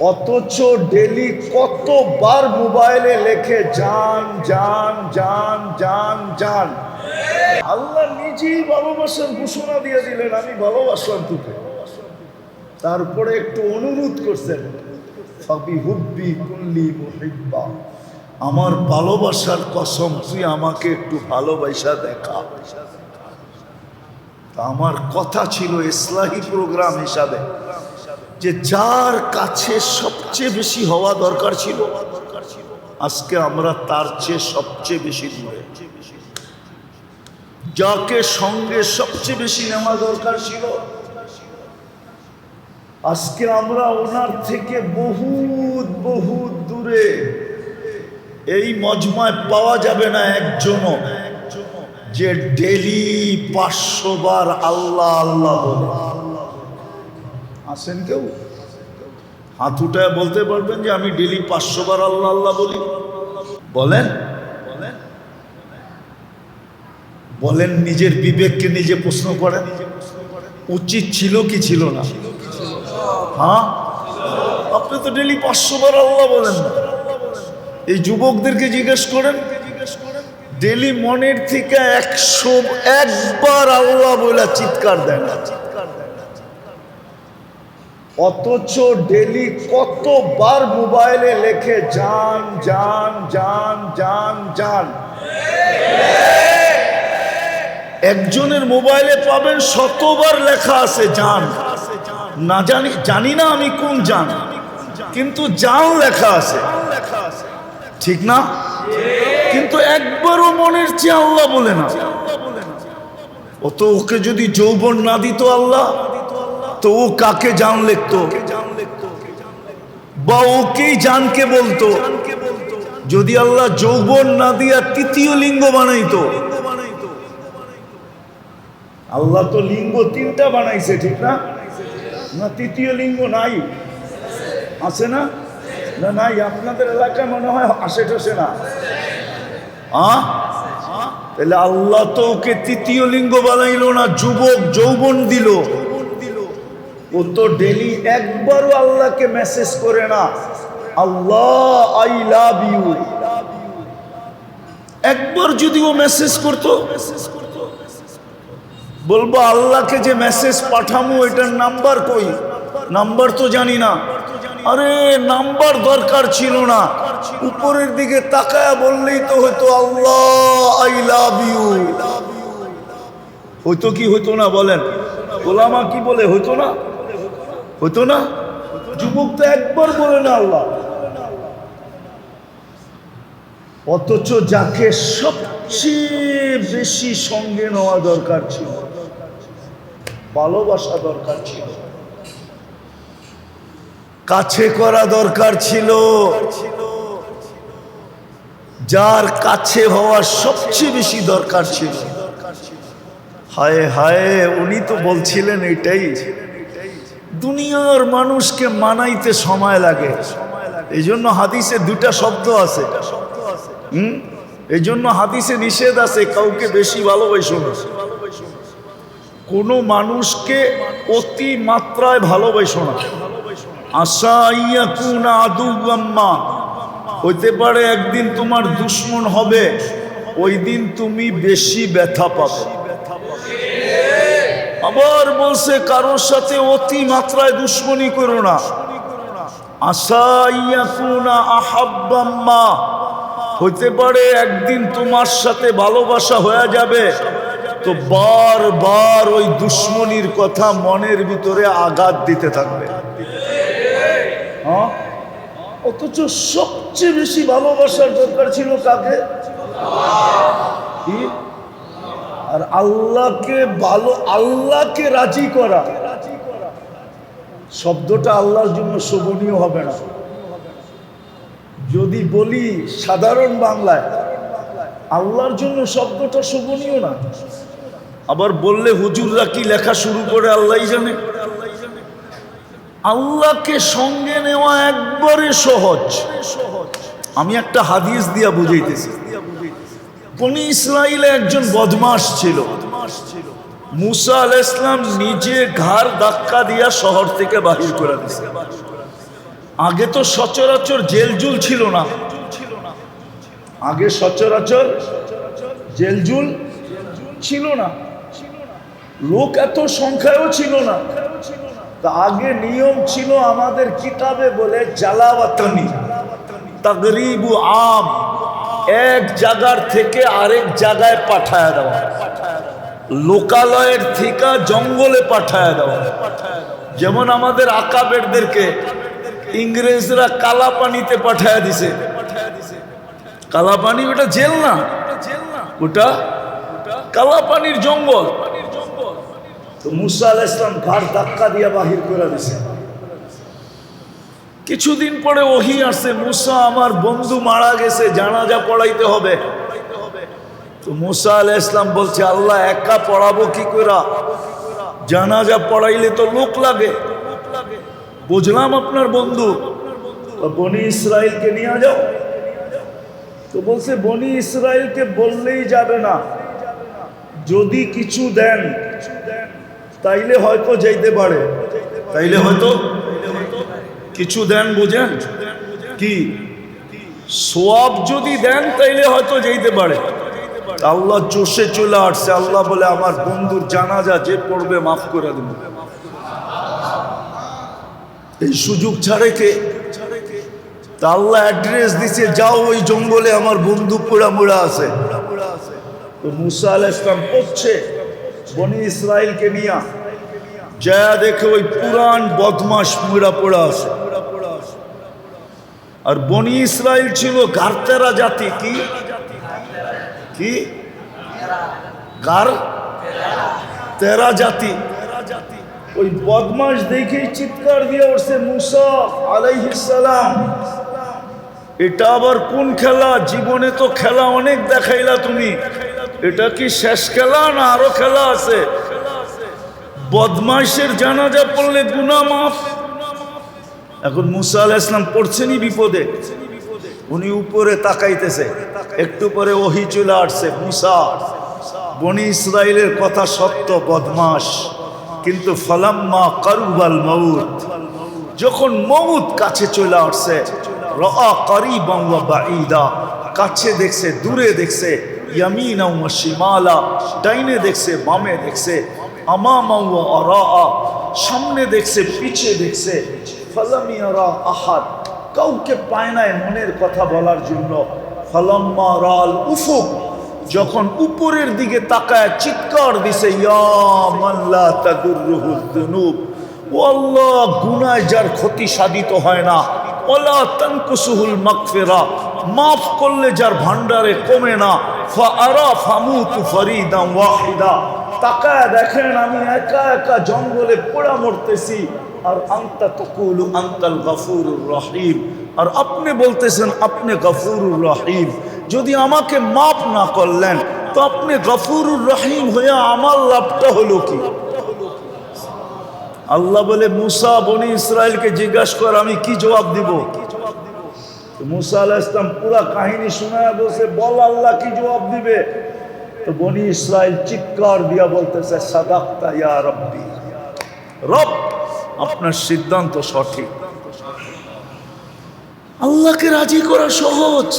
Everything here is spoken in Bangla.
অথচ ডেলি কতবার মোবাইলে লেখে যান যান যান যান যান আল্লাহ নিজেই ভালোবাসার ঘোষণা দিয়ে দিলেন, আমি ভালোবাসলাম তোকে। তারপরে একটু অনুরোধ করছেন সবই হুব্বি কুল্লি মুহিব্বা, আমার ভালোবাসার কসম, তুই আমাকে একটু ভালোবাসা দেখা। আমার কথা ছিল ইসলাহী প্রোগ্রাম হিসাবে। যে যার কাছে সবচেয়ে বেশি হওয়া দরকার ছিল, আজকে আমরা তার চেয়ে সবচেয়ে বেশি দূরে। যাকে সঙ্গে সবচেয়ে বেশি নেওয়া দরকার ছিল, আজকে আমরা ওনার থেকে বহুত বহুত দূরে। এই মজমায় পাওয়া যাবে না একজনও, যে ডেলি পাঁচশো বার আল্লাহ আল্লাহ বলে। আসেন কেউ? হাত উঠায় বলতে পারবেন যে আমি ডেলি পাঁচশো বার আল্লাহ আল্লাহ বলি। বলেন। বলেন, নিজের বিবেককে নিজে প্রশ্ন করেন। উচিত ছিল কি ছিল না? হ্যাঁ? আপনি তো ডেলি পাঁচশো বার আল্লাহ বলেন। না এই যুবকদেরকে জিজ্ঞেস করেন, ডেলি মনের থেকে একশো, একবার আল্লাহ বলে চিৎকার দেন। অথচ ডেলি কতবার মোবাইলে লেখে যান যান যান যান যান একজনের মোবাইলে পাবেন শতবার লেখা আছে যান না জানি জানি না আমি কোন যান কিন্তু যান লেখা আছে। ঠিক না? কিন্তু একবারও মনের চেয়ে আল্লাহ বলে না। ও তো ওকে যদি যৌবন না দিত আল্লাহ তো ও কাকে জান লিখতো? বা ওকেই জানকে বলতো? যদি আল্লাহ যৌবন না দিয়া তৃতীয় লিঙ্গ বানাইতো? আল্লাহ তো লিঙ্গ তিনটা বানাইছে, ঠিক না? না তৃতীয় লিঙ্গ নাই? আছে না? না নাই? আপনাদের এলাকায় মনে হয় আসে টাসে না? তাহলে আল্লাহ তো ওকে তৃতীয় লিঙ্গ বানাইলো না, যুবক যৌবন দিল। ও তো ডেলি একবারও আল্লাহকে মেসেজ করে না। আল্লাহ আই লাভ ইউ একবার যদি ও মেসেজ করতো, বলব আল্লাহকে যে মেসেজ পাঠামো এটার নাম্বার কই? নাম্বার তো জানি না। আরে নাম্বার দরকার ছিল না। উপরের দিকে তাকায়া বললেই তো হতো, আল্লাহ আই লাভ ইউ হইতো কি হইতো না বলেন? ওলামা কি বলে? হইতো না? হইতো না? যুবক তো একবার বলে না আল্লাহ। অথচ যাকে সবচেয়ে বেশি সঙ্গে নেওয়া দরকার ছিল, ভালোবাসা দরকার ছিল, কাছে করা দরকার ছিল, যার কাছে হওয়া সবচেয়ে বেশি দরকার ছিল। হায় হায়, উনি তো বলছিলেন এটাই। দুনিয়ার মানুষকে মানাইতে সময় লাগে। এই জন্য হাদিসে দুটা শব্দ আছে। হুম? এই জন্য হাদিসে নিষেধ আছে, কাউকে বেশি ভালোবাসো না। কোনো মানুষকে অতি মাত্রায় ভালোবাসো না। আশা ইয়া কুনা আদুগাম্মা হইতে পারে একদিন তোমার দুশ্মন হবে ওই দিন তুমি বেশি ব্যথা পাবে। আবার বলছে, কারোর সাথে অতি মাত্রায় দুশ্মনী করো না। আশা ইয়া কুনা আহাব্বাম্মা। হইতে পারে একদিন তোমার সাথে ভালোবাসা হয়ে যাবে। তো বারবার ওই দুশ্মনির কথা মনের ভিতরে আঘাত দিতে থাকবে। হ্যাঁ? অথচ সবচেয়ে বেশি ভালোবাসার দরকার ছিল কাকে? আর আল্লাহকে ভালো, আল্লাহকে রাজি করা। শব্দটা আল্লাহর জন্য শোভনীয় হবে না। যদি বলি সাধারণ বাংলায়, আল্লাহর জন্য শব্দটা শোভনীয় না। আবার বললে হুজুররা কি লেখা শুরু করে আল্লাহ জানে। আল্লাহকে সঙ্গে নেওয়া একবারে সহজ। আমি একটা হাদিস দিয়া বুঝাইতেছি। কোন ইসরায়েলে একজন বদমাস ছিল? মুসা আল ইসলাম নিজে ঘাড় ধাক্কা দিয়া শহর থেকে বাহির করে দিছে। আগে তো সচরাচর জেলজুল ছিল না। আগে সচরাচর জেলজুল ছিল না। লোক এত সংখ্যায়ও ছিল না। তা আগে নিয়ম ছিল আমাদের কিতাবে বলে, জালাওয়াতনি, তাগরিবু আম। এক জায়গার থেকে আরেক জায়গায় পাঠায় দেওয়া। লোকালয়ের থেকে জঙ্গলে পাঠায় দেওয়া। যেমন আমাদের আকাবেরদেরকে ইংরেজরা কালা পানিতে পাঠায় দিছে। কালা পানি ওটা জেল না। ওটা কালা পানির জঙ্গল। তো মুসা আল ইসলাম ঘাড় ধাক্কা দিয়ে বাহির করে দিছে। কিছুদিন পরে ওহি আসছে মুসা, আমার বন্ধু মারা গেছে, জানাজা পড়াইতে হবে। তো মুসা আল ইসলাম বলছে, আল্লাহ, একা পড়াবো কি করা? জানাজা পড়াইলে তো লোক লাগে। বুঝলাম আপনার বন্ধু। বনি ইসরায়েলকে নিয়ে যাও। তো বলছে, বনি ইসরায়েলকে বললেই যাবে না। যদি কিছু দেন, তাইলে হয়তো যাইতে পারে। তাইলে হয়তো কিছু দেন বুঝেন? কি? সোয়াব যদি দেন, তাইলে হয়তো যেতে পারে। আল্লাহ চষে চলে আসছে। আল্লাহ বলে, আমার বন্ধুর জানাজা যে পড়বে মাফ করে দেব। এই সুযোগ ছাড়ে কে? তা আল্লাহ অ্যাড্রেস দিছে, যাও ওই জঙ্গলে, আমার বন্ধু পোড়া মোড়া আছে। তো মুসা আল ইসলাম পড়ছে, বনি ইসরায়েলকে নিয়া। যা দেখে ওই পুরান বদমাস মুড়া পোড়া আছে। আর বনি ইসরায়েল ছিল গারতেরা জাতি, কি? কি? গার? তেরা জাতি। ওই বদমাস দেখেই চিৎকার দিয়ে উঠছে মুসা আলাইহিসালাম এটা আবার কোন খেলা? জীবনে তো খেলা অনেক দেখাইলা তুমি। এটা কি শেষ খেলা না আরও খেলা আছে? বদমাইশের জানাজা পড়লে গুনা মাফ। এখন মুসা আল ইসলাম পড়ছেনই বিপদে। উনি উপরে তাকাইতেছে। একটু পরে ওহি চলে আসছে, মুসা, বনি ইসরায়েলের কথা সত্য বদমাস কিন্তু ফলাম্মা কারুবাল মৌত যখন মৌত কাছে চলে আসছে কাছে দেখছে, দূরে দেখছে, ইয়ামিনা শিমালা, ডাইনে দেখছে, বামে দেখছে, আমামা ওয়া আরাআ সামনে দেখছে, পিছে দেখছে। ফালাম ইয়ারা আহাদ। কাউকে পায় নাই মনের কথা বলার জন্য। ফালাম্মা রাল উফুক। যখন উপরের দিকে তাকায়, চিৎকার দিছে আল্লাহ, গুনায় যার ক্ষতি সাধিত হয় না। ওলা তানকুসুহুল মাগফিরা। মাফ করলে যার ভান্ডারে কমে না। ফাআরা ফামুতু ফরিদান ওয়াহিদা। তাকায় দেখেন, আমি একা একা জঙ্গলে পোড়া মরতেছি। আর আন্তা তকুলু আন্তাল গফুরুর রহিম। আর আপনি বলতেছেন, আপনি গফুরুর রহিম। যদি আমাকে মাফ না করলেন, তো আপনি গফুরুর রহিম হয়ে আমার লাভটা হলো কি? আল্লাহ বলে, মুসা, বনি ইসরায়েলকে জিজ্ঞাসা কর, আমি কি জবাব দিব? মুসা আলাহ ইসলাম পুরা কাহিনী শোনায় বসে বল আল্লাহ কি জবাব দিবে? তো বনি ইসরায়েল চিৎকার দিয়া বলতেছে, সাদাক্তা ইয়া রব্বি। রব, আপনার সিদ্ধান্ত সঠিক। আল্লাহকে রাজি করা সহজ।